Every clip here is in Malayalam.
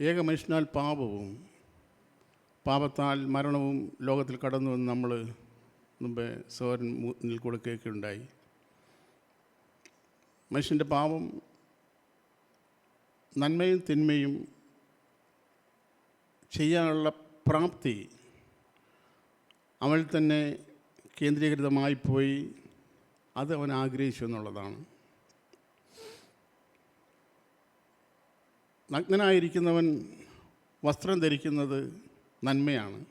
ഏക മനുഷ്യനാൽ പാപവും പാപത്താൽ മരണവും ലോകത്തിൽ കടന്നു എന്ന് നമ്മൾ മുമ്പേ സോരൻ മുന്നിൽ കൂടെ കേൾക്കുകയുണ്ടായി. മനുഷ്യന്റെ പാപം നന്മയും തിന്മയും ചെയ്യാനുള്ള പ്രാപ്തി അവൾ തന്നെ കേന്ദ്രീകൃതമായി പോയി അത് അവൻ ആഗ്രഹിച്ചു എന്നുള്ളതാണ്. നഗ്നനായിരിക്കുന്നവൻ വസ്ത്രം ധരിക്കുന്നത് നന്മയാണ്.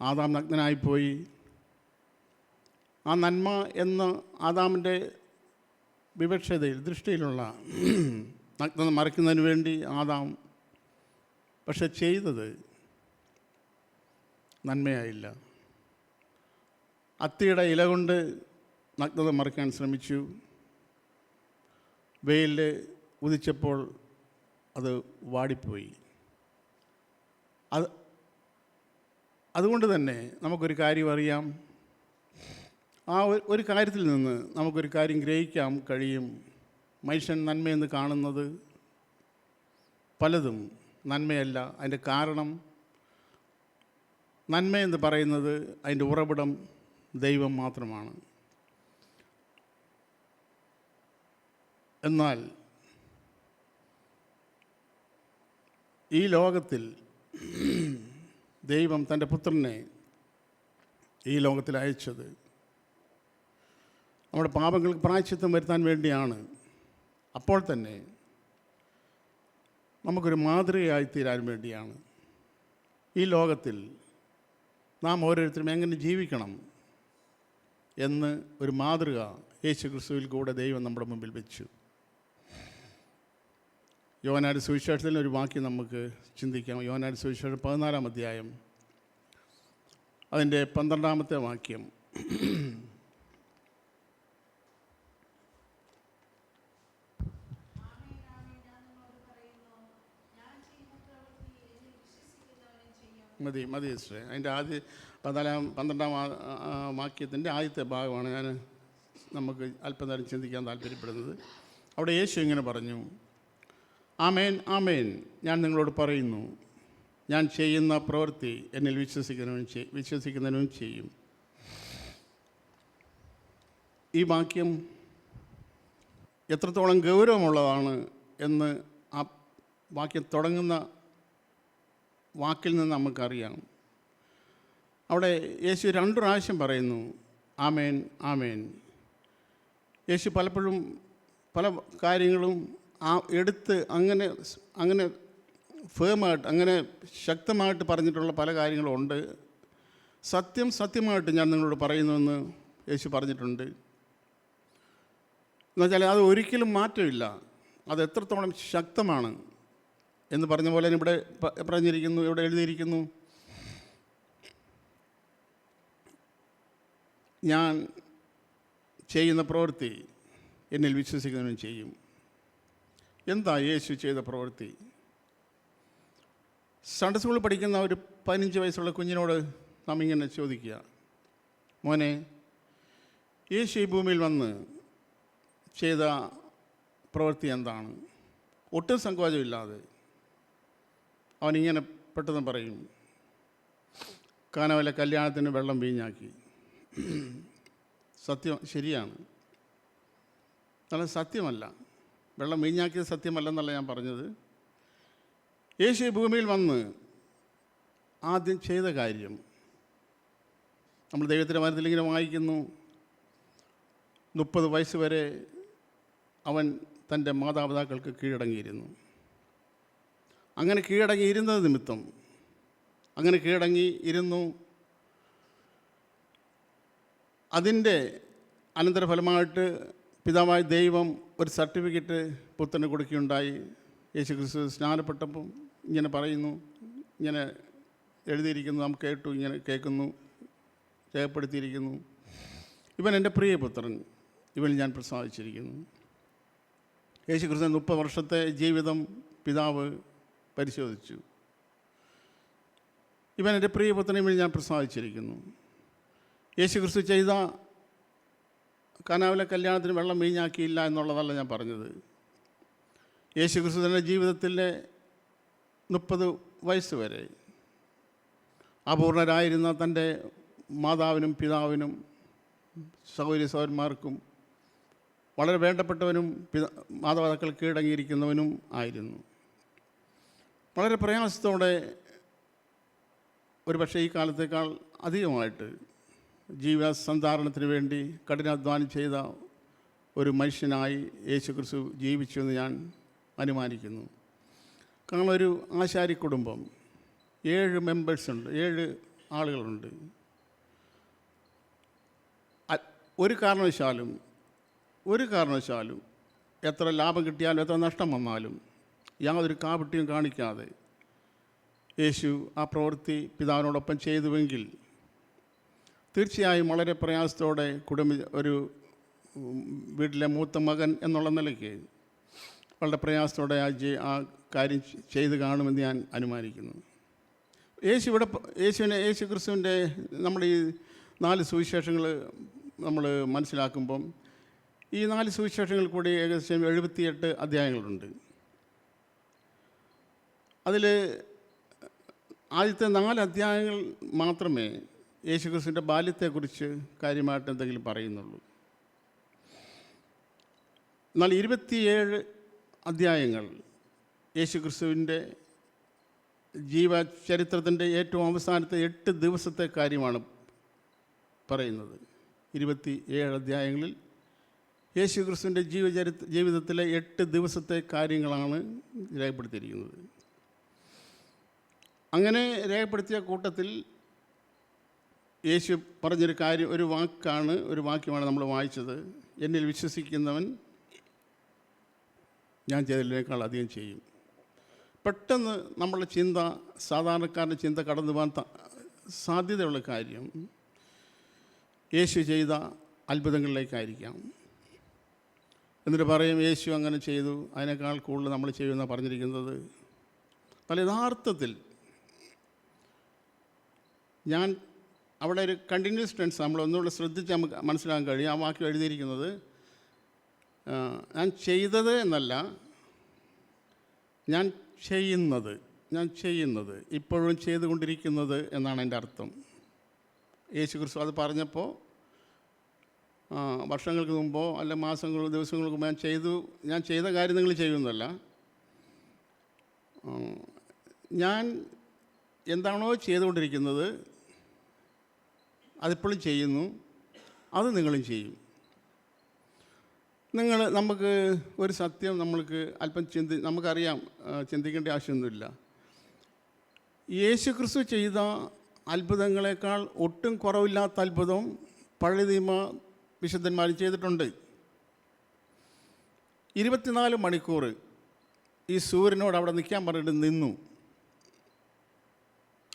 ആദാം നഗ്നനായിപ്പോയി. ആ നന്മ എന്ന ആദാമിന്റെ വിവക്ഷതയിൽ ദൃഷ്ടിയിലുള്ള നഗ്നത മറയ്ക്കുന്നതിന് വേണ്ടി ആദാം പക്ഷെ ചെയ്തത് നന്മയായില്ല. അത്തിയുടെ ഇല കൊണ്ട് നഗ്നത മറയ്ക്കാൻ ശ്രമിച്ചു. വെയിൽ ഉദിച്ചപ്പോൾ അത് വാടിപ്പോയി. അത് അതുകൊണ്ട് തന്നെ നമുക്കൊരു കാര്യം അറിയാം. ആ ഒരു- കാര്യത്തിൽ നിന്ന് നമുക്കൊരു കാര്യം ഗ്രഹിക്കാൻ കഴിയും. മനുഷ്യൻ നന്മയെന്ന് കാണുന്നത് പലതും നന്മയല്ല. അതിന്റെ കാരണം നന്മയെന്ന് പറയുന്നത് അതിന്റെ ഉറവിടം ദൈവം മാത്രമാണ്. എന്നാൽ ഈ ലോകത്തിൽ ദൈവം തന്റെ പുത്രനെ ഈ ലോകത്തിൽ അയച്ചത്. നമ്മുടെ പാപങ്ങൾക്ക് പ്രായച്ചിത്തം വരുത്താൻ വേണ്ടിയാണ്. അപ്പോൾ തന്നെ നമുക്കൊരു മാതൃകയായി തീരാൻ വേണ്ടിയാണ്. ഈ ലോകത്തിൽ നാം ഓരോരുത്തരും എങ്ങനെ ജീവിക്കണം എന്ന് ഒരു മാതൃക യേശു ക്രിസ്തുവിൽ കൂടെ ദൈവം നമ്മുടെ മുമ്പിൽ വെച്ചു. യോനാട് സുവിശേഷത്തിൽ ഒരു വാക്യം നമുക്ക് ചിന്തിക്കാം. യോനാട് സുവിശേഷം പതിനാലാം അധ്യായം. അതിന്റെ പന്ത്രണ്ടാമത്തെ വാക്യം. മതി മതി ശ്രേ അതിന്റെ ആദ്യ പതിനാലാം പന്ത്രണ്ടാം വാക്യത്തിന്റെ ആദ്യത്തെ ഭാഗമാണ് ഞാൻ നമുക്ക് അല്പനേരം ചിന്തിക്കാൻ താല്പര്യപ്പെടുന്നത്. അവിടെ യേശു ഇങ്ങനെ പറഞ്ഞു ആമേൻ ആമേൻ. ഞാൻ നിങ്ങളോട് പറയുന്നു ഞാൻ ചെയ്യുന്ന പ്രവൃത്തി എന്നിൽ വിശ്വസിക്കുന്നവനും വിശ്വസിക്കുന്നതിനും ചെയ്യും. ഈ വാക്യം എത്രത്തോളം ഗൗരവമുള്ളതാണ് എന്ന് ആ വാക്യം തുടങ്ങുന്ന വാക്കിൽ നിന്ന് നമുക്കറിയാം. അവിടെ യേശു രണ്ടു പ്രാവശ്യം പറയുന്നു ആമേൻ ആമേൻ. യേശു പലപ്പോഴും പല കാര്യങ്ങളും ആ എടുത്ത് അങ്ങനെ അങ്ങനെ ഫേമായിട്ട് അങ്ങനെ ശക്തമായിട്ട് പറഞ്ഞിട്ടുള്ള പല കാര്യങ്ങളും ഉണ്ട് സത്യം സത്യമായിട്ട് ഞാൻ നിങ്ങളോട് പറയുന്നുവെന്ന് യേശു പറഞ്ഞിട്ടുണ്ട്. എന്നുവെച്ചാൽ അത് ഒരിക്കലും മാറ്റമില്ല. അത് എത്രത്തോളം ശക്തമാണ് എന്ന് പറഞ്ഞ പോലെ ഇവിടെ പറഞ്ഞിരിക്കുന്നു ഇവിടെ എഴുതിയിരിക്കുന്നു. ഞാൻ ചെയ്യുന്ന പ്രവൃത്തി എന്നിൽ വിശ്വസിക്കുന്നവനും ചെയ്യും. എന്താ യേശു ചെയ്ത പ്രവൃത്തി? സൺഡേ സ്കൂളിൽ പഠിക്കുന്ന ഒരു പതിനഞ്ച് വയസ്സുള്ള കുഞ്ഞിനോട് നാം ഇങ്ങനെ ചോദിക്കുക. മോനെ യേശു ഈ ഭൂമിയിൽ വന്ന് ചെയ്ത പ്രവൃത്തി എന്താണ്? ഒട്ടും സങ്കോചമില്ലാതെ അവനിങ്ങനെ പെട്ടെന്ന് പറയും കാനവല കല്യാണത്തിന് വെള്ളം വീഞ്ഞാക്കി. സത്യം ശരിയാണ്. നല്ല സത്യമല്ല. വെള്ളം വീഞ്ഞാക്കിയത് സത്യമല്ലെന്നല്ല ഞാൻ പറഞ്ഞത്. യേശു ഭൂമിയിൽ വന്ന് ആദ്യം ചെയ്ത കാര്യം നമ്മൾ ദൈവത്തിന്റെ മരത്തിൽ ഇങ്ങനെ വായിക്കുന്നു മുപ്പത് വയസ്സ് വരെ അവൻ തന്റെ മാതാപിതാക്കൾക്ക് കീഴടങ്ങിയിരുന്നു. അങ്ങനെ കീഴടങ്ങി ഇരുന്നത് നിമിത്തം അങ്ങനെ കീഴടങ്ങി ഇരുന്നു. അതിന്റെ അനന്തരഫലമായിട്ട് പിതാവായ ദൈവം ഒരു സർട്ടിഫിക്കറ്റ് പുത്തന് കൊടുക്കുകയുണ്ടായി. യേശു ക്രിസ്തു സ്നാനപ്പെട്ടപ്പം ഇങ്ങനെ പറയുന്നു ഇങ്ങനെ എഴുതിയിരിക്കുന്നു നാം കേട്ടു ഇങ്ങനെ കേൾക്കുന്നു രേഖപ്പെടുത്തിയിരിക്കുന്നു. ഇവൻ എന്റെ പ്രിയപുത്രൻ ഇവൻ ഞാൻ പ്രസാദിച്ചിരിക്കുന്നു. യേശു ക്രിസ്തു മുപ്പത് വർഷത്തെ ജീവിതം പിതാവ് പരിശോധിച്ചു. ഇവൻ എന്റെ പ്രിയപുത്രനെ വേണ്ടി ഞാൻ പ്രസാദിച്ചിരിക്കുന്നു. യേശു ക്രിസ്തു ചെയ്ത കനാവിലെ കല്യാണത്തിന് വെള്ളം വീഞ്ഞാക്കിയില്ല എന്നുള്ളതല്ല ഞാൻ പറഞ്ഞത്. യേശു ക്രിസ്തുവിന്റെ ജീവിതത്തിലെ മുപ്പത് വയസ്സ് വരെ അപൂർണരായിരുന്ന തന്റെ മാതാവിനും പിതാവിനും സൗകര്യ സൗരന്മാർക്കും വളരെ വേണ്ടപ്പെട്ടവനും പിത മാതാപിതാക്കൾ കീഴടങ്ങിയിരിക്കുന്നവനും ആയിരുന്നു. വളരെ പ്രയാസത്തോടെ ഒരു പക്ഷേ ഈ കാലത്തേക്കാൾ അധികമായിട്ട് ജീവ സന്ധാരണത്തിന് വേണ്ടി കഠിനാധ്വാനം ചെയ്ത ഒരു മനുഷ്യനായി യേശു ക്രിസ്തു ജീവിച്ചു എന്ന് ഞാൻ അനുമാനിക്കുന്നു. കാരണം ഒരു ആശാരി കുടുംബം ഏഴ് മെമ്പേഴ്സ് ഉണ്ട് ഏഴ് ആളുകളുണ്ട്. ഒരു കാരണവശാലും ഒരു കാരണവശാലും എത്ര ലാഭം കിട്ടിയാലും എത്ര നഷ്ടം വന്നാലും യാതൊരു കാപട്ടിയും കാണിക്കാതെ യേശു ആ പ്രവൃത്തി പിതാവിനോടൊപ്പം ചെയ്തുവെങ്കിൽ തീർച്ചയായും വളരെ പ്രയാസത്തോടെ കുടുംബ ഒരു വീട്ടിലെ മൂത്ത മകൻ എന്നുള്ള നിലയ്ക്ക് വളരെ പ്രയാസത്തോടെ ആ ആ കാര്യം ചെയ്ത് കാണുമെന്ന് ഞാൻ അനുമാനിക്കുന്നു. യേശു ഇവിടെ യേശുവിനെ യേശു ക്രിസ്തുവിന്റെ നമ്മുടെ ഈ നാല് സുവിശേഷങ്ങൾ നമ്മൾ മനസ്സിലാക്കുമ്പം ഈ നാല് സുവിശേഷങ്ങൾ കൂടി ഏകദേശം എഴുപത്തിയെട്ട് അധ്യായങ്ങളുണ്ട്. അതിൽ ആദ്യത്തെ നാല് അധ്യായങ്ങൾ മാത്രമേ യേശുക്രിസ്തുവിന്റെ ബാല്യത്തെക്കുറിച്ച് കാര്യമായിട്ട് എന്തെങ്കിലും പറയുന്നുള്ളൂ. എന്നാൽ ഇരുപത്തിയേഴ് അധ്യായങ്ങൾ യേശുക്രിസ്തുവിന്റെ ജീവചരിത്രത്തിന്റെ ഏറ്റവും അവസാനത്തെ എട്ട് ദിവസത്തെ കാര്യമാണ് പറയുന്നത്. ഇരുപത്തി ഏഴ് അധ്യായങ്ങളിൽ യേശു ക്രിസ്തുവിന്റെ ജീവചരിത്ര ജീവിതത്തിലെ എട്ട് ദിവസത്തെ കാര്യങ്ങളാണ് രേഖപ്പെടുത്തിയിരിക്കുന്നത്. അങ്ങനെ രേഖപ്പെടുത്തിയ കൂട്ടത്തിൽ യേശു പറഞ്ഞൊരു കാര്യം ഒരു വാക്കാണ് ഒരു വാക്യമാണ് നമ്മൾ വായിച്ചത്. എന്നിൽ വിശ്വസിക്കുന്നവൻ ഞാൻ ചെയ്തതിനേക്കാൾ അധികം ചെയ്യും. പെട്ടെന്ന് നമ്മളുടെ ചിന്ത സാധാരണക്കാരന്റെ ചിന്ത കടന്നു പോകാൻ സാധ്യതയുള്ള കാര്യം യേശു ചെയ്ത അത്ഭുതങ്ങളിലേക്കായിരിക്കാം. എന്നിട്ട് പറയും യേശു അങ്ങനെ ചെയ്തു അതിനേക്കാൾ കൂടുതൽ നമ്മൾ ചെയ്യുമെന്നാണ് പറഞ്ഞിരിക്കുന്നത്. പല യഥാർത്ഥത്തിൽ ഞാൻ അവിടെ ഒരു കണ്ടിന്യൂസ് ടെൻസ് നമ്മൾ ഒന്നുകൂടെ ശ്രദ്ധിച്ച് നമുക്ക് മനസ്സിലാക്കാൻ കഴിയും. ആ വാക്യം എഴുതിയിരിക്കുന്നത് ഞാൻ ചെയ്തത് എന്നല്ല ഞാൻ ചെയ്യുന്നത് ഞാൻ ചെയ്യുന്നത് ഇപ്പോഴും ചെയ്തുകൊണ്ടിരിക്കുന്നത് എന്നാണ് എന്റെ അർത്ഥം. യേശു ക്രിസ്തു അത് പറഞ്ഞപ്പോൾ വർഷങ്ങൾക്ക് മുമ്പോ അല്ല മാസങ്ങൾ ദിവസങ്ങൾക്ക് മുമ്പ് ഞാൻ ചെയ്തു ഞാൻ ചെയ്ത കാര്യം നിങ്ങൾ ചെയ്യുന്നതല്ല ഞാൻ എന്താണോ ചെയ്തുകൊണ്ടിരിക്കുന്നത് അതിപ്പോഴും ചെയ്യുന്നു. അത് നിങ്ങളും ചെയ്യും. നിങ്ങൾ നമുക്ക് ഒരു സത്യം നമ്മൾക്ക് അല്പം ചിന്തി നമുക്കറിയാം ചിന്തിക്കേണ്ട ആവശ്യമൊന്നുമില്ല. യേശു ക്രിസ്തു ചെയ്ത അത്ഭുതങ്ങളെക്കാൾ ഒട്ടും കുറവില്ലാത്ത അത്ഭുതം പഴയ നിയമ വിശുദ്ധന്മാർ ചെയ്തിട്ടുണ്ട്. ഇരുപത്തിനാല് മണിക്കൂർ ഈ സൂര്യനോട് അവിടെ നിൽക്കാൻ പറഞ്ഞിട്ട് നിന്നു.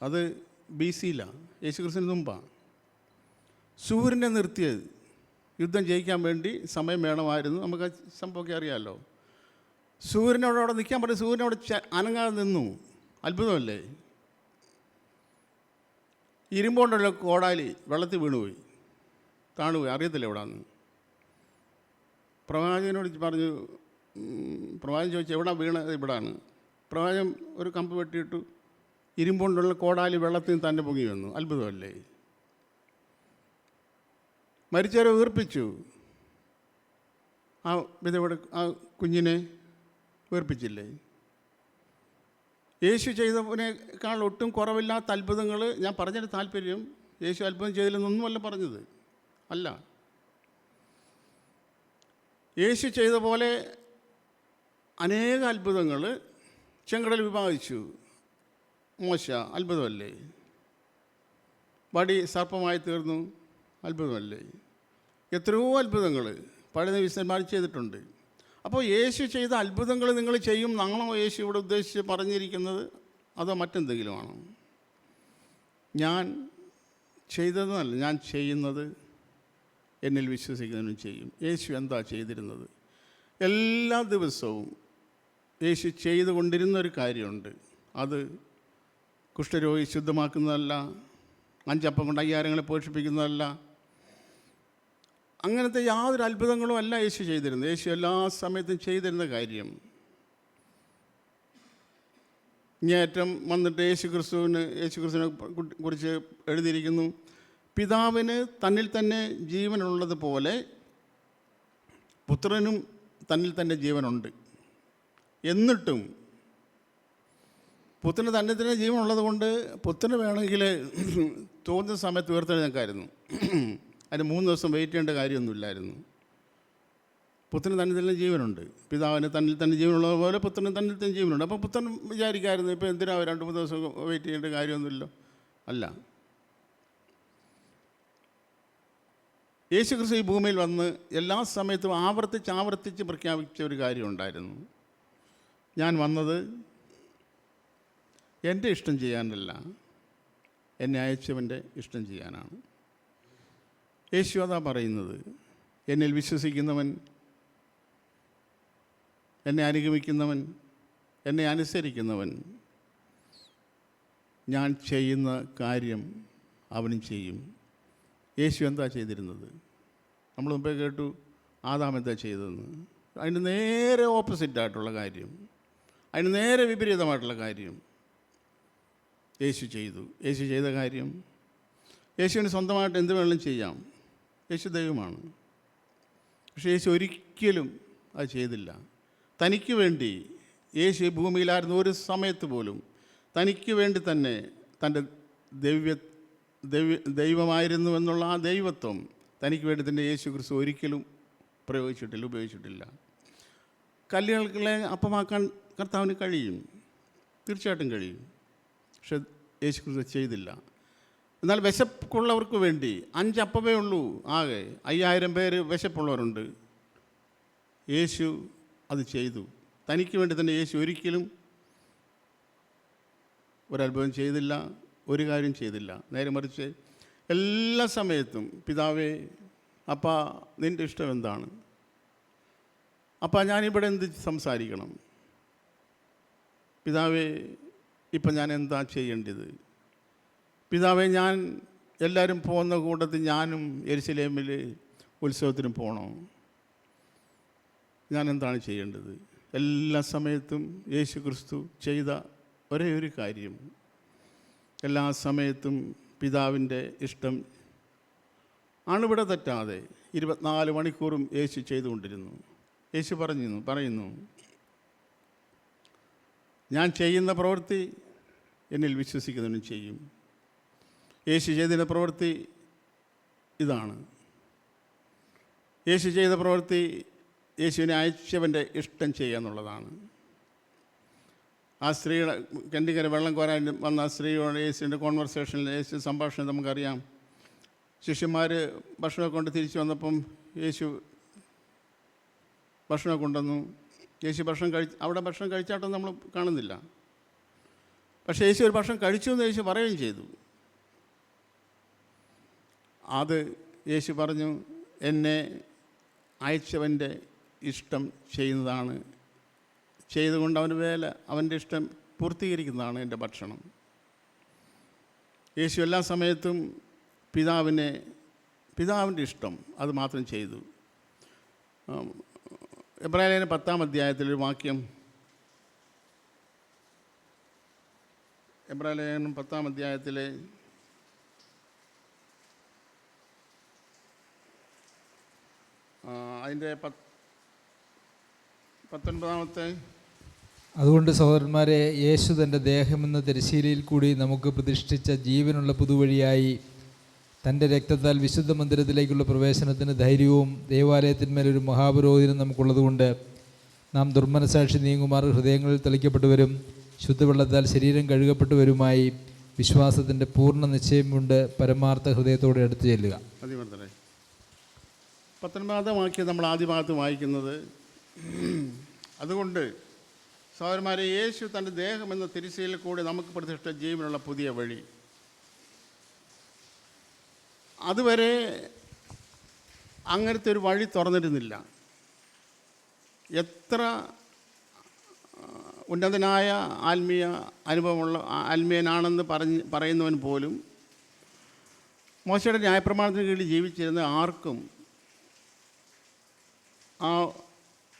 അത് ബി സിയിലാണ് യേശു ക്രിസ്തുവിന് മുമ്പാണ്. സൂര്യനെ നിർത്തിയത്. യുദ്ധം ജയിക്കാൻ വേണ്ടി സമയം വേണമായിരുന്നു. നമുക്ക് സംഭവമൊക്കെ അറിയാമല്ലോ സൂര്യനോട് അവിടെ നിൽക്കാൻ പറ്റും സൂര്യനോട് അനങ്ങാതെ നിന്നു. അത്ഭുതമല്ലേ? ഇരുമ്പോണ്ടുള്ള കോടാലി വെള്ളത്തിൽ വീണുപോയി. താണുപോയി അറിയത്തില്ല എവിടാന്ന് പ്രവാചകനോട് പറഞ്ഞു പ്രവാചകൻ ചോദിച്ചു എവിടെ വീണത്? ഇവിടാണ്. പ്രവാചകൻ ഒരു കമ്പ് വെട്ടിയിട്ടു ഇരുമ്പോണ്ടുള്ള കോടാലി വെള്ളത്തിൽ തന്നെ പൊങ്ങി വന്നു. അത്ഭുതമല്ലേ? മരിച്ചവരെ ഉയർപ്പിച്ചു ആ വിധവയുടെ ആ കുഞ്ഞിനെ ഉയർപ്പിച്ചില്ലേ യേശു ചെയ്തതിനേക്കാൾ ഒട്ടും കുറവില്ലാത്ത അത്ഭുതങ്ങൾ ഞാൻ പറഞ്ഞതിന് താല്പര്യം യേശു അത്ഭുതം ചെയ്തില്ലെന്നൊന്നുമല്ല പറഞ്ഞത്. അല്ല. യേശു ചെയ്ത പോലെ അനേക അത്ഭുതങ്ങൾ ചെങ്കടൽ വിഭാഗിച്ചു മോശ അത്ഭുതമല്ലേ? വടി സർപ്പമായി തീർന്നു. അത്ഭുതമല്ലേ? എത്രയോ അത്ഭുതങ്ങൾ പഴയ വിശന്മാർ ചെയ്തിട്ടുണ്ട്. അപ്പോൾ യേശു ചെയ്ത അത്ഭുതങ്ങൾ നിങ്ങൾ ചെയ്യും നാളോ യേശു ഇവിടെ ഉദ്ദേശിച്ച് പറഞ്ഞിരിക്കുന്നത് അതോ മറ്റെന്തെങ്കിലുമാണോ? ഞാൻ ചെയ്തതെന്നല്ല ഞാൻ ചെയ്യുന്നത് എന്നിൽ വിശ്വസിക്കുന്നതിനും ചെയ്യും. യേശു എന്താ ചെയ്തിരുന്നത്? എല്ലാ ദിവസവും യേശു ചെയ്തുകൊണ്ടിരുന്ന ഒരു കാര്യമുണ്ട്. അത് കുഷ്ഠരോഗി ശുദ്ധമാക്കുന്നതല്ല അഞ്ചപ്പം കൊണ്ട് അയ്യായിരങ്ങളെ പോഷിപ്പിക്കുന്നതല്ല. അങ്ങനത്തെ യാതൊരു അത്ഭുതങ്ങളും അല്ല യേശു ചെയ്തിരുന്നത്. യേശു എല്ലാ സമയത്തും ചെയ്തിരുന്ന കാര്യം. ഞേറ്റം വന്നിട്ട് യേശു ക്രിസ്തുവിന് യേശു ക്രിസ്തുവിനെ കുറിച്ച് എഴുതിയിരിക്കുന്നു. പിതാവിന് തന്നിൽ തന്നെ ജീവനുള്ളതുപോലെ പുത്രനും തന്നിൽ തന്നെ ജീവനുണ്ട്. എന്നിട്ടും പുത്രന് തന്നെ തന്നെ ജീവനുള്ളത് കൊണ്ട് പുത്രന് വേണമെങ്കിൽ തോന്നുന്ന സമയത്ത് ഉയർത്തെഴുന്നേക്കായിരുന്നു അതിന് മൂന്ന് ദിവസം വെയിറ്റ് ചെയ്യേണ്ട കാര്യമൊന്നുമില്ലായിരുന്നു. പുത്രന് തന്നിൽ തന്നെ ജീവനുണ്ട്. പിതാവിന് തന്നിൽ തന്നെ ജീവനുള്ളത് പോലെ പുത്രന് തന്നിൽ തന്നെ ജീവനുണ്ട്. അപ്പോൾ പുത്രൻ വിചാരിക്കായിരുന്നു ഇപ്പോൾ എന്തിനാ രണ്ട് മൂന്ന് ദിവസം വെയിറ്റ് ചെയ്യേണ്ട കാര്യമൊന്നുമില്ലോ അല്ല. യേശു ക്രിസ്തു ഈ ഭൂമിയിൽ വന്ന് എല്ലാ സമയത്തും ആവർത്തിച്ച് ആവർത്തിച്ച് പ്രഖ്യാപിച്ച ഒരു കാര്യമുണ്ടായിരുന്നു ഞാൻ വന്നത് എന്റെ ഇഷ്ടം ചെയ്യാനല്ല. എന്നെ അയച്ചവന്റെ ഇഷ്ടം ചെയ്യാനാണ്. യേശു പറയുന്നത് എന്നിൽ വിശ്വസിക്കുന്നവൻ എന്നെ അനുഗമിക്കുന്നവൻ എന്നെ അനുസരിക്കുന്നവൻ. ഞാൻ ചെയ്യുന്ന കാര്യം അവനും ചെയ്യും. യേശു എന്താ ചെയ്തിരുന്നത്? നമ്മൾ മുമ്പേ കേട്ടു ആദാം എന്താ ചെയ്തതെന്ന്. അതിന് നേരെ ഓപ്പോസിറ്റായിട്ടുള്ള കാര്യം അതിന് നേരെ വിപരീതമായിട്ടുള്ള കാര്യം യേശു ചെയ്തു. യേശു ചെയ്ത കാര്യം യേശുവിന് സ്വന്തമായിട്ട് എന്ത് വേണമെങ്കിലും ചെയ്യാം. യേശു ദൈവമാണ്. പക്ഷേ യേശു ഒരിക്കലും അത് ചെയ്തില്ല. തനിക്ക് വേണ്ടി യേശു ഭൂമിയിലായിരുന്ന ഒരു സമയത്ത് പോലും തനിക്ക് വേണ്ടി തന്നെ തന്റെ ദൈവ ദൈവ ദൈവമായിരുന്നു എന്നുള്ള ആ ദൈവത്വം തനിക്ക് വേണ്ടി തന്നെ യേശു ക്രിസ്തു ഒരിക്കലും പ്രയോഗിച്ചിട്ടില്ല ഉപയോഗിച്ചിട്ടില്ല. കല്ലുകളെ അപ്പമാക്കാൻ കർത്താവിന് കഴിയും. തീർച്ചയായിട്ടും കഴിയും. പക്ഷെ യേശു ചെയ്തില്ല. എന്നാൽ വിശപ്പുള്ളവർക്ക് വേണ്ടി അഞ്ചപ്പമേ ഉള്ളൂ ആകെ. അയ്യായിരം പേര് വിശപ്പുള്ളവരുണ്ട്. യേശു അത് ചെയ്തു. തനിക്ക് വേണ്ടി തന്നെ യേശു ഒരിക്കലും ഒരത്ഭുതം ചെയ്തില്ല ഒരു കാര്യം ചെയ്തില്ല. നേരെ മറിച്ച് എല്ലാ സമയത്തും പിതാവേ അപ്പ നിന്റെ ഇഷ്ടം എന്താണ്? അപ്പം ഞാനിവിടെ എന്ത് സംസാരിക്കണം? പിതാവേ ഇപ്പം ഞാൻ എന്താ ചെയ്യേണ്ടത്? പിതാവെ ഞാൻ എല്ലാവരും പോകുന്ന കൂട്ടത്തിൽ ഞാനും എരിശിലേമിൽ ഉത്സവത്തിനും പോകണോ ഞാൻ എന്താണ് ചെയ്യേണ്ടത്? എല്ലാ സമയത്തും യേശു ക്രിസ്തു ചെയ്ത ഒരേ ഒരു കാര്യം. എല്ലാ സമയത്തും പിതാവിന്റെ ഇഷ്ടം അണുവിട തെറ്റാതെ ഇരുപത്തിനാല് മണിക്കൂറും യേശു ചെയ്തുകൊണ്ടിരുന്നു. യേശു പറഞ്ഞിരുന്നു പറയുന്നു ഞാൻ ചെയ്യുന്ന പ്രവൃത്തി എന്നിൽ വിശ്വസിക്കുന്നവനും ചെയ്യും. യേശു ചെയ്തതിന്റെ പ്രവൃത്തി ഇതാണ്. യേശു ചെയ്ത പ്രവൃത്തി യേശുവിനെ അയച്ചവന്റെ ഇഷ്ടം ചെയ്യുക എന്നുള്ളതാണ്. ആ സ്ത്രീയുടെ കണ്ടിക്കര വെള്ളം കോരാൻ വന്ന സ്ത്രീയോട് യേശുവിന്റെ കോൺവെർസേഷനിൽ യേശു സംഭാഷണം നമുക്കറിയാം. ശിഷ്യന്മാർ ഭക്ഷണമൊക്കെ കൊണ്ട് തിരിച്ചു വന്നപ്പം യേശു ഭക്ഷണമൊക്കെ കൊണ്ടുവന്നു. യേശു ഭക്ഷണം കഴി അവിടെ ഭക്ഷണം കഴിച്ചാട്ടം നമ്മൾ കാണുന്നില്ല. പക്ഷേ യേശു ഒരു ഭക്ഷണം കഴിച്ചു എന്ന് യേശു പറയുകയും ചെയ്തു. അത് യേശു പറഞ്ഞു എന്നെ അയച്ചവന്റെ ഇഷ്ടം ചെയ്യുന്നതാണ്. ചെയ്തുകൊണ്ട് അവന് വേല അവന്റെ ഇഷ്ടം പൂർത്തീകരിക്കുന്നതാണ് എന്റെ ഭക്ഷണം. യേശു എല്ലാ സമയത്തും പിതാവിനെ പിതാവിന്റെ ഇഷ്ടം അത് മാത്രം ചെയ്തു. എബ്രാഹിലേന പത്താം അധ്യായത്തിലൊരു വാക്യം. എബ്രാഹിലേനം പത്താം അധ്യായത്തിലെ അതിന്റെ പത്ത് പത്തൊൻപതാമത്തെ അതുകൊണ്ട് സഹോദരന്മാരെ യേശു തന്റെ ദേഹമെന്ന തിരശ്ശീലയിൽ കൂടി നമുക്ക് പ്രതിഷ്ഠിച്ച ജീവനുള്ള പുതുവഴിയായി തന്റെ രക്തത്താൽ വിശുദ്ധ മന്ദിരത്തിലേക്കുള്ള പ്രവേശനത്തിന് ധൈര്യവും ദേവാലയത്തിന്മേലൊരു മഹാപുരോഹിതനും നമുക്കുള്ളതുകൊണ്ട് നാം ദുർമനസാക്ഷി നീങ്ങുമാർ ഹൃദയങ്ങളിൽ തെളിക്കപ്പെട്ടവരും ശുദ്ധവെള്ളത്താൽ ശരീരം കഴുകപ്പെട്ടവരുമായി വിശ്വാസത്തിന്റെ പൂർണ നിശ്ചയം കൊണ്ട് പരമാർത്ഥ ഹൃദയത്തോടെ അടുത്ത് ചെല്ലുക. മതിമർദ്ദനെ പത്തൊൻപതാം വാക്യം നമ്മൾ ആദ്യ ഭാഗത്ത് വായിക്കുന്നത് അതുകൊണ്ട് സഹോദരന്മാരെ യേശു തന്റെ ദേഹം എന്ന തിരിശയിൽ കൂടി നമുക്ക് പ്രതിഷ്ഠ ജീവനുള്ള പുതിയ വഴി. അതുവരെ അങ്ങനത്തെ ഒരു വഴി തുറന്നിരുന്നില്ല. എത്ര ഉന്നതനായ ആത്മീയ അനുഭവമുള്ള ആത്മീയനാണെന്ന് പറഞ്ഞ് പറയുന്നവൻ പോലും മോശയുടെ ന്യായപ്രമാണത്തിന് കീഴിൽ ജീവിച്ചിരുന്ന ആർക്കും ആ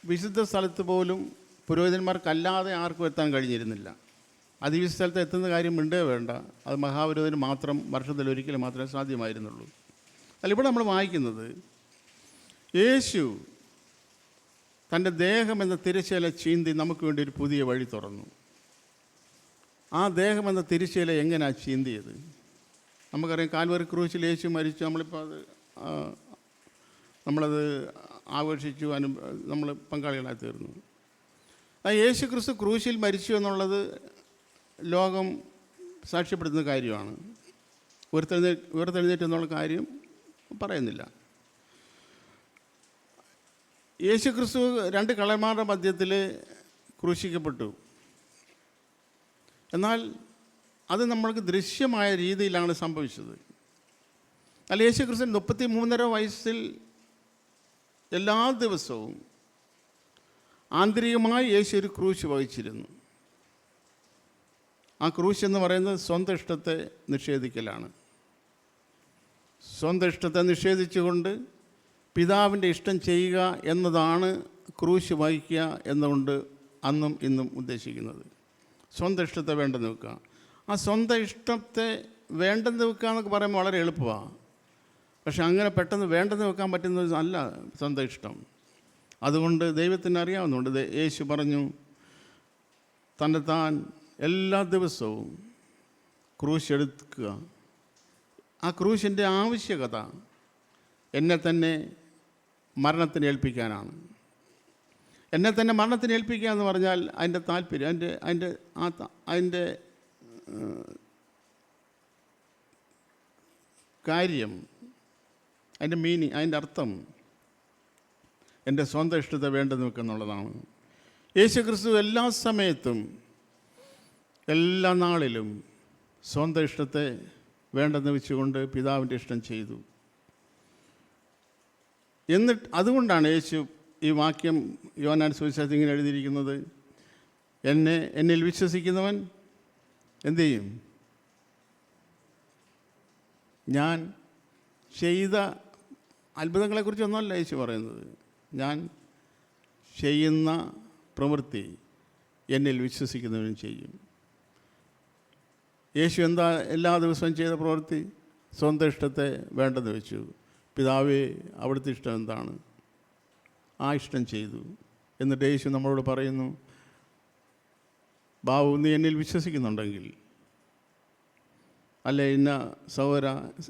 വിശുദ്ധ സ്ഥലത്ത് പോലും പുരോഹിതന്മാർക്കല്ലാതെ ആർക്കും എത്താൻ കഴിഞ്ഞിരുന്നില്ല. അതിവിസ്ഥലത്ത് എത്തുന്ന കാര്യം മിണ്ടേ വേണ്ട. അത് മഹാവിരോധന് മാത്രം വർഷത്തിൽ ഒരിക്കലും മാത്രമേ സാധ്യമായിരുന്നുള്ളൂ. അല്ല ഇവിടെ നമ്മൾ വായിക്കുന്നത് യേശു തന്റെ ദേഹം എന്ന തിരശ്ശീല ചീന്തി നമുക്ക് വേണ്ടി ഒരു പുതിയ വഴി തുറന്നു. ആ ദേഹം എന്ന തിരശ്ശീല എങ്ങനെയാണ് ചീന്തിയത്? നമുക്കറിയാം കാൽവറി ക്രൂശിൽ യേശു മരിച്ചു. നമ്മളിപ്പോൾ അത് നമ്മളത് ആഘോഷിച്ചു അനു നമ്മൾ പങ്കാളികളായി തീർന്നു. ആ യേശു ക്രിസ്തു ക്രൂശിൽ മരിച്ചു എന്നുള്ളത് ലോകം സാക്ഷ്യപ്പെടുത്തുന്ന കാര്യമാണ്. ഉയർത്തെഴുന്നേ ഉയർത്തെഴുന്നേറ്റ് എന്നുള്ള കാര്യം പറയുന്നില്ല. യേശു ക്രിസ്തു രണ്ട് കള്ളന്മാരുടെ മധ്യത്തിൽ ക്രൂശിക്കപ്പെട്ടു. എന്നാൽ അത് നമ്മൾക്ക് ദൃശ്യമായ രീതിയിലാണ് സംഭവിച്ചത്. അല്ല യേശു ക്രിസ്തു മുപ്പത്തി മൂന്നര വയസ്സിൽ എല്ലാ ദിവസവും ആന്തരികമായി യേശു ഒരു ക്രൂശ് വഹിച്ചിരുന്നു. ആ ക്രൂശ് എന്ന് പറയുന്നത് സ്വന്തം ഇഷ്ടത്തെ നിഷേധിക്കലാണ്. സ്വന്തം ഇഷ്ടത്തെ നിഷേധിച്ചുകൊണ്ട് പിതാവിന്റെ ഇഷ്ടം ചെയ്യുക എന്നതാണ് ക്രൂശ് വഹിക്കുക എന്നുകൊണ്ട് അന്നും ഇന്നും ഉദ്ദേശിക്കുന്നത്. സ്വന്തം ഇഷ്ടത്തെ വേണ്ടെന്ന് വെക്കുക. ആ സ്വന്തം ഇഷ്ടത്തെ വേണ്ടെന്ന് വെക്കുക എന്നൊക്കെ പറയുമ്പോൾ വളരെ എളുപ്പമാണ് പക്ഷെ അങ്ങനെ പെട്ടെന്ന് വേണ്ടെന്ന് വെക്കാൻ പറ്റുന്നത് അല്ല സ്വന്തം ഇഷ്ടം. അതുകൊണ്ട് ദൈവത്തിന് അറിയാവുന്നുണ്ട് യേശു പറഞ്ഞു തന്നെ താൻ എല്ലാ ദിവസവും ക്രൂശ് എടുക്കുക. ആ ക്രൂശിന്റെ ആവശ്യകത എന്നെ തന്നെ മരണത്തിന് ഏൽപ്പിക്കാനാണ്. എന്നെ തന്നെ മരണത്തിന് ഏൽപ്പിക്കുക എന്ന് പറഞ്ഞാൽ അതിന്റെ താല്പര്യം അതിന്റെ അതിന്റെ ആ അതിന്റെ കാര്യം അതിന്റെ മീനിങ് അതിന്റെ അർത്ഥം എന്റെ സ്വന്തം ഇഷ്ടത്തെ വേണ്ടെന്ന് വെക്കുന്നുള്ളതാണ് യേശു ക്രിസ്തു എല്ലാ സമയത്തും എല്ലാ നാളിലും സ്വന്തം ഇഷ്ടത്തെ വേണ്ടെന്ന് വെച്ചുകൊണ്ട് പിതാവിന്റെ ഇഷ്ടം ചെയ്തു. എന്നിട്ട് അതുകൊണ്ടാണ് യേശു ഈ വാക്യം യോനാൻ സുവിശേഷത്തിൽ ഇങ്ങനെ എഴുതിയിരിക്കുന്നത്. എന്നെ എന്നിൽ വിശ്വസിക്കുന്നവൻ എന്തു ചെയ്യും? ഞാൻ ചെയ്ത അത്ഭുതങ്ങളെക്കുറിച്ചൊന്നുമല്ല യേശു പറയുന്നത്. ഞാൻ ചെയ്യുന്ന പ്രവൃത്തി എന്നിൽ വിശ്വസിക്കുന്നവനും ചെയ്യും. യേശു എന്താ എല്ലാ ദിവസവും ചെയ്ത പ്രവൃത്തി? സ്വന്തം ഇഷ്ടത്തെ വേണ്ടെന്ന് വെച്ചു. പിതാവേ അവിടുത്തെ ഇഷ്ടം എന്താണ്? ആ ഇഷ്ടം ചെയ്തു. എന്നിട്ട് യേശു നമ്മളോട് പറയുന്നു ബാബു നീ എന്നിൽ വിശ്വസിക്കുന്നുണ്ടെങ്കിൽ അല്ലെ ഇന്ന സഹോദര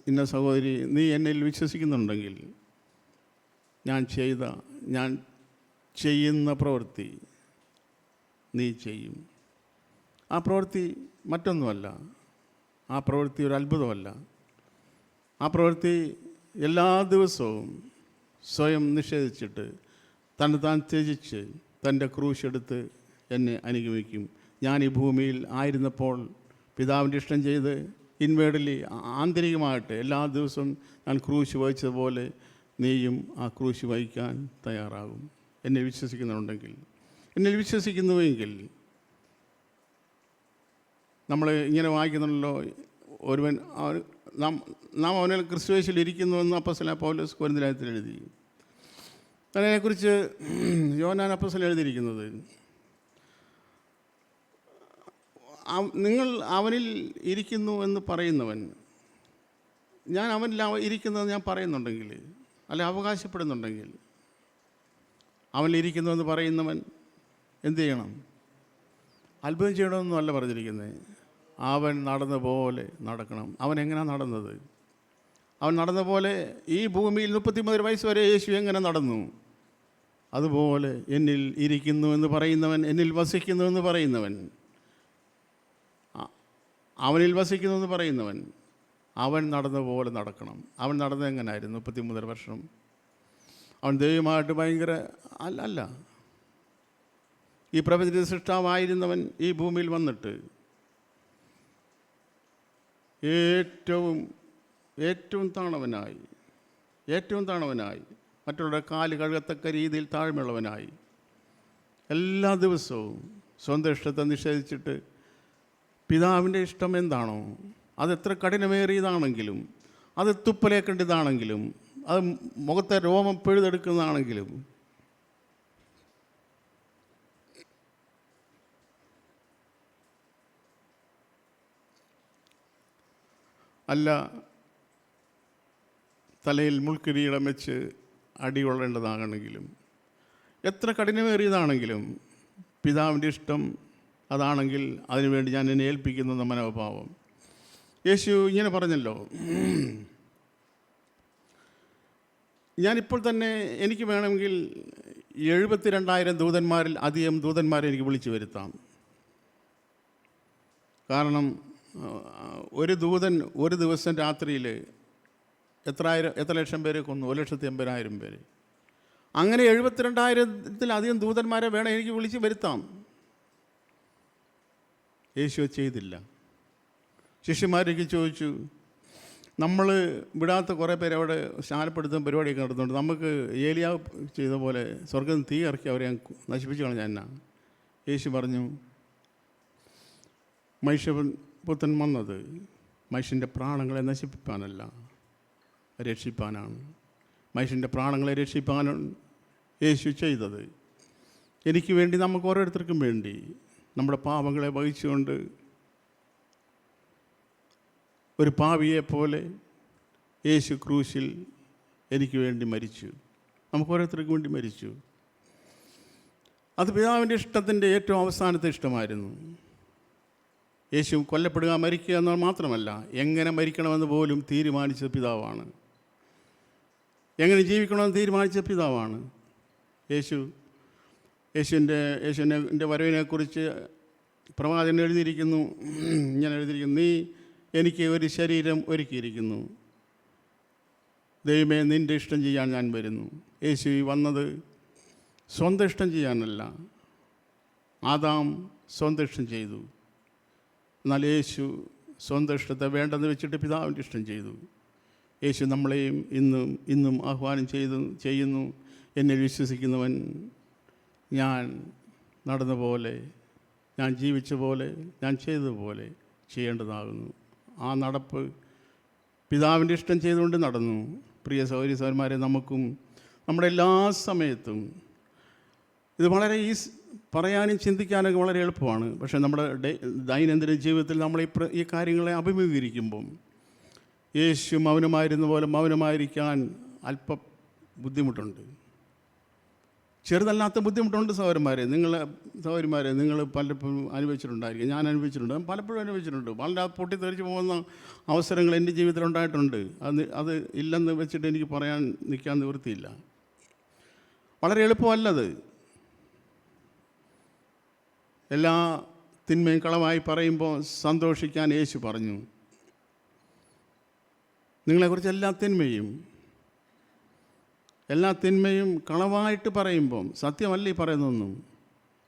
ഇന്ന സഹോദരി നീ എന്നിൽ വിശ്വസിക്കുന്നുണ്ടെങ്കിൽ ഞാൻ ചെയ്ത ഞാൻ ചെയ്യുന്ന പ്രവൃത്തി നീ ചെയ്യും. ആ പ്രവൃത്തി മറ്റൊന്നുമല്ല. ആ പ്രവൃത്തി ഒരു അത്ഭുതമല്ല. ആ പ്രവൃത്തി എല്ലാ ദിവസവും സ്വയം നിഷേധിച്ചിട്ട് തന്നെ താൻ ത്യജിച്ച് തന്റെ ക്രൂശ് എടുത്ത് എന്നെ അനുഗമിക്കും. ഞാൻ ഈ ഭൂമിയിൽ ആയിരുന്നപ്പോൾ പിതാവിന്റെ ഇഷ്ടം ചെയ്ത് ഇൻവേർഡലി ആന്തരികമായിട്ട് എല്ലാ ദിവസവും ഞാൻ ക്രൂശ് വഹിച്ചതുപോലെ നീയും ആ ക്രൂശ് വഹിക്കാൻ തയ്യാറാകും. എന്നെ വിശ്വസിക്കുന്നുണ്ടെങ്കിൽ എന്നിൽ വിശ്വസിക്കുന്നുവെങ്കിൽ നമ്മൾ ഇങ്ങനെ വായിക്കുന്നുണ്ടല്ലോ ഒരുവൻ അവൻ- നാം നാം അവനിൽ ക്രിസ്തുവേശിൽ ഇരിക്കുന്നുവെന്ന് അപ്പസല പൗലോസ് കോരിന്തരായത്തിൽ എഴുതി അതിനെക്കുറിച്ച് യോനാൻ അപ്പസല എഴുതിയിരിക്കുന്നത് നിങ്ങൾ അവനിൽ ഇരിക്കുന്നു എന്ന് പറയുന്നവൻ ഞാൻ അവനിൽ അവ- ഇരിക്കുന്നത് ഞാൻ പറയുന്നുണ്ടെങ്കിൽ അല്ലെ അവകാശപ്പെടുന്നുണ്ടെങ്കിൽ എന്ന് പറയുന്നവൻ എന്തു ചെയ്യണം? അത്ഭുതം ചെയ്യണമെന്നും അല്ല പറഞ്ഞിരിക്കുന്നത് അവൻ നടന്ന പോലെ നടക്കണം. അവൻ എങ്ങനെയാണ് നടന്നത്? അവൻ നടന്ന പോലെ ഈ ഭൂമിയിൽ മുപ്പത്തിമൂന്ന് വയസ്സ് വരെ യേശു എങ്ങനെ നടന്നു? അതുപോലെ എന്നിൽ ഇരിക്കുന്നു എന്ന് പറയുന്നവൻ എന്നിൽ വസിക്കുന്നു എന്ന് പറയുന്നവൻ. അവനിൽ വസിക്കുന്നു എന്ന് പറയുന്നവൻ. അവൻ നടന്ന പോലെ നടക്കണം. അവൻ നടന്നത് എങ്ങനെയായിരുന്നു മുപ്പത്തിമൂന്നര വർഷം? അവൻ ദൈവമായിട്ട് ഭയങ്കര അല്ല അല്ല. ഈ പ്രപഞ്ച സൃഷ്ടാവായിരുന്നവൻ ഈ ഭൂമിയിൽ വന്നിട്ട് ഏറ്റവും ഏറ്റവും താണവനായി ഏറ്റവും താണവനായി മറ്റുള്ളവരുടെ കാൽ കഴുകത്തക്ക രീതിയിൽ താഴ്മയുള്ളവനായി എല്ലാ ദിവസവും സ്വന്തം ഇഷ്ടത്തെ നിഷേധിച്ചിട്ട് പിതാവിന്റെ ഇഷ്ടം എന്താണോ അതെത്ര കഠിനമേറിയതാണെങ്കിലും അത് തുപ്പലേക്കേണ്ടതാണെങ്കിലും അത് മുഖത്തെ രോമം പിഴുതെടുക്കുന്നതാണെങ്കിലും അല്ല തലയിൽ മുൾക്കിരീടം വെച്ച് അടികൊള്ളേണ്ടതാകണമെങ്കിലും എത്ര കഠിനമേറിയതാണെങ്കിലും പിതാവിന്റെ ഇഷ്ടം അതാണെങ്കിൽ അതിനുവേണ്ടി ഞാൻ എന്നെ ഏൽപ്പിക്കുന്ന മനോഭാവം. യേശു ഇങ്ങനെ പറഞ്ഞല്ലോ ഞാനിപ്പോൾ തന്നെ എനിക്ക് വേണമെങ്കിൽ എഴുപത്തിരണ്ടായിരം ദൂതന്മാരിൽ അധികം ദൂതന്മാരെ എനിക്ക് വിളിച്ചു വരുത്താം. കാരണം ഒരു ദൂതൻ ഒരു ദിവസം രാത്രിയിൽ എത്രായിരം എത്ര ലക്ഷം പേരെ കൊന്നു? ഒരു ലക്ഷത്തി എൺപതിനായിരം പേര്. അങ്ങനെ എഴുപത്തിരണ്ടായിരത്തിലധികം ദൂതന്മാരെ വേണം എനിക്ക് വിളിച്ച് വരുത്താം യേശു ചെയ്തില്ല. ശിഷ്യന്മാരേക്ക് ചോദിച്ചു നമ്മൾ വിടാത്ത കുറേ പേര് അവിടെ ശാലപ്പെടുത്തുന്ന പരിപാടിയൊക്കെ നടത്തുന്നുണ്ട്. നമുക്ക് ഏലിയ ചെയ്ത പോലെ സ്വർഗം തീ ഇറക്കി അവരെ നശിപ്പിച്ചു കളഞ്ഞ എന്നാ? യേശു പറഞ്ഞു മനുഷ്യൻ പുത്തൻ വന്നത് മനുഷ്യന്റെ പ്രാണങ്ങളെ നശിപ്പിക്കാനല്ല രക്ഷിപ്പാനാണ്. മനുഷ്യന്റെ പ്രാണങ്ങളെ രക്ഷിപ്പാനാണ് യേശു ചെയ്തത്. എനിക്ക് വേണ്ടി നമുക്ക് ഓരോരുത്തർക്കും വേണ്ടി നമ്മുടെ പാപങ്ങളെ വഹിച്ചുകൊണ്ട് ഒരു പാവിയെ പോലെ യേശു ക്രൂശിൽ എനിക്ക് വേണ്ടി മരിച്ചു. നമുക്ക് ഓരോരുത്തർക്കും വേണ്ടി മരിച്ചു. അത് പിതാവിന്റെ ഇഷ്ടത്തിന്റെ ഏറ്റവും അവസാനത്തെ ഇഷ്ടമായിരുന്നു. യേശു കൊല്ലപ്പെടുക മരിക്കുക എന്ന് മാത്രമല്ല എങ്ങനെ മരിക്കണമെന്ന് പോലും തീരുമാനിച്ച പിതാവാണ്. എങ്ങനെ ജീവിക്കണമെന്ന് തീരുമാനിച്ച പിതാവാണ്. യേശു യേശുവിന്റെ യേശുവിന്റെ വരവിനെക്കുറിച്ച് പ്രവാചകൻ എഴുതിയിരിക്കുന്നു. ഞാൻ എഴുതിയിരിക്കുന്നു നീ എനിക്ക് ഒരു ശരീരം ഒരുക്കിയിരിക്കുന്നു. ദൈവമേ നിന്റെ ഇഷ്ടം ചെയ്യാൻ ഞാൻ വരുന്നു. യേശു വന്നത് സ്വന്തം ഇഷ്ടം ചെയ്യാനല്ല. ആദാം സ്വന്തം ഇഷ്ടം ചെയ്തു. എന്നാൽ യേശു സ്വന്തം ഇഷ്ടത്തെ വേണ്ടെന്ന് വെച്ചിട്ട് പിതാവിന്റെ ഇഷ്ടം ചെയ്തു. യേശു നമ്മളെയും ഇന്നും ഇന്നും ആഹ്വാനം ചെയ്തു ചെയ്യുന്നു. എന്നെ വിശ്വസിക്കുന്നവൻ ഞാൻ നടന്ന പോലെ ഞാൻ ജീവിച്ച പോലെ ഞാൻ ചെയ്തതുപോലെ ചെയ്യേണ്ടതാകുന്നു. ആ നടപ്പ് പിതാവിന്റെ ഇഷ്ടം ചെയ്തുകൊണ്ട് നടന്നു. പ്രിയ സൗരി സൗരന്മാരെ നമുക്കും നമ്മുടെ എല്ലാ സമയത്തും ഇത് വളരെ ഈ പറയാനും ചിന്തിക്കാനൊക്കെ വളരെ എളുപ്പമാണ്. പക്ഷേ നമ്മുടെ ദൈനംദിന ജീവിതത്തിൽ നമ്മൾ ഈ ഈ കാര്യങ്ങളെ അഭിമുഖീകരിക്കുമ്പം യേശു മൗനമായിരുന്ന പോലെ മൗനമായിരിക്കാൻ അല്പ ബുദ്ധിമുട്ടുണ്ട്. ചെറുതല്ലാത്ത ബുദ്ധിമുട്ടുണ്ട് സഹോദരന്മാരെ. നിങ്ങൾ സൗരന്മാരെ നിങ്ങൾ പലപ്പോഴും അനുഭവിച്ചിട്ടുണ്ടായിരിക്കും. ഞാൻ അനുഭവിച്ചിട്ടുണ്ട്. പലപ്പോഴും അനുഭവിച്ചിട്ടുണ്ട്. വളരെ പൊട്ടിത്തെറിച്ച് പോകുന്ന അവസരങ്ങൾ എന്റെ ജീവിതത്തിൽ ഉണ്ടായിട്ടുണ്ട്. അത് അത് ഇല്ലെന്ന് വെച്ചിട്ട് എനിക്ക് പറയാൻ നിൽക്കാൻ നിവൃത്തിയില്ല. വളരെ എളുപ്പമല്ലത്. എല്ലാ തിന്മയും കളവായി പറയുമ്പോൾ സന്തോഷിക്കാൻ യേശു പറഞ്ഞു. നിങ്ങളെക്കുറിച്ച് എല്ലാ തിന്മയും എല്ലാ തിന്മയും കളവായിട്ട് പറയുമ്പം സത്യമല്ല ഈ പറയുന്നൊന്നും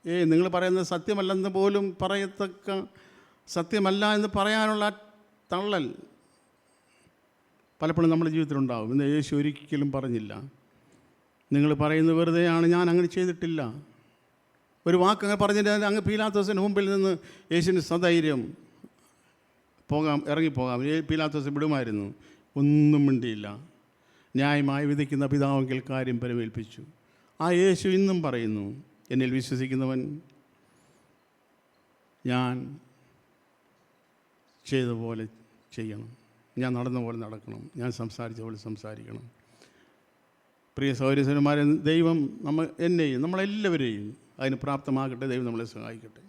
ഏയ് നിങ്ങൾ പറയുന്നത് സത്യമല്ലെന്ന് പോലും പറയത്തക്ക സത്യമല്ല എന്ന് പറയാനുള്ള തള്ളൽ പലപ്പോഴും നമ്മുടെ ജീവിതത്തിലുണ്ടാവും. ഇന്ന് യേശു ഒരിക്കലും പറഞ്ഞില്ല. നിങ്ങൾ പറയുന്നത് വെറുതെയാണ് ഞാൻ അങ്ങനെ ചെയ്തിട്ടില്ല. ഒരു വാക്ക് അങ്ങനെ പറഞ്ഞിട്ട് അങ്ങ് പീലാത്തോസിന് മുമ്പിൽ നിന്ന് യേശുവിന് സധൈര്യം പോകാം ഇറങ്ങിപ്പോകാം. പീലാത്തോസ് വിടുമായിരുന്നു. ഒന്നും മിണ്ടിയില്ല. ന്യായമായി വിധിക്കുന്ന പിതാവെങ്കിൽ കാര്യം പരമേൽപ്പിച്ചു. ആ യേശു ഇന്നും പറയുന്നു എന്നിൽ വിശ്വസിക്കുന്നവൻ ഞാൻ ചെയ്ത പോലെ ചെയ്യണം. ഞാൻ നടന്ന പോലെ നടക്കണം. ഞാൻ സംസാരിച്ച പോലെ സംസാരിക്കണം. പ്രിയ സൗരസന്മാരെ ദൈവം നമ്മൾ എന്നെയും നമ്മളെല്ലാവരെയും അതിന് പ്രാപ്തമാകട്ടെ ദൈവം നമ്മളെ സഹായിക്കട്ടെ.